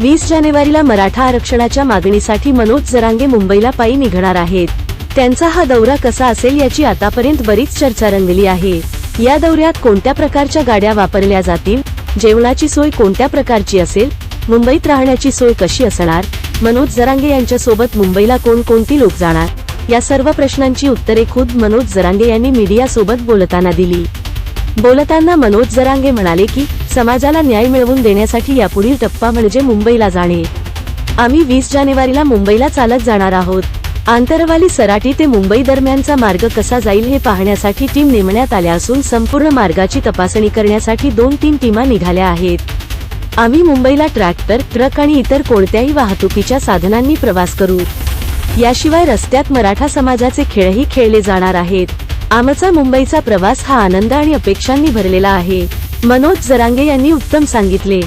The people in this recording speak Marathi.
वीस जानेवारीला मराठा आरक्षणाच्या मागणीसाठी मनोज जरांगे मुंबईला पायी निघणार आहेत. त्यांचा हा दौरा कसा असेल याची आतापर्यंत बरीच चर्चा रंगली आहे. या दौऱ्यात कोणत्या प्रकारच्या गाड्या वापरल्या जातील जेवणाची सोय कोणत्या प्रकारची असेल मुंबईत राहण्याची सोय कशी असणार मनोज जरांगे यांच्यासोबत मुंबईला कोणकोणती लोक जाणार या सर्व प्रश्नांची उत्तरे खुद मनोज जरांगे यांनी मीडियासोबत बोलताना दिली. बोलताना मनोज जरांगे म्हणाले की समाजाला न्याय मिळवून देण्यासाठी यापुढील टप्पा म्हणजे मुंबईला जाणे. आम्ही वीस जानेवारीला मुंबईला चालत जाणार आहोत. आंतरवाली सराटी ते मुंबई दरम्यानचा मार्ग कसा जाईल हे पाहण्यासाठी टीम नेमण्यात आल्या असून संपूर्ण मार्गाची तपासणी करण्यासाठी दोन तीन टीमा निघाल्या आहेत. आम्ही मुंबईला ट्रॅक्टर ट्रक आणि इतर कोणत्याही वाहतुकीच्या साधनांनी प्रवास करू. याशिवाय रस्त्यात मराठा समाजाचे खेळही खेळले जाणार आहेत. आमचा मुंबईचा प्रवास हा आनंद आणि अपेक्षांनी भरलेला आहे. मनोज जरांगे यांनी उत्तम सांगितले.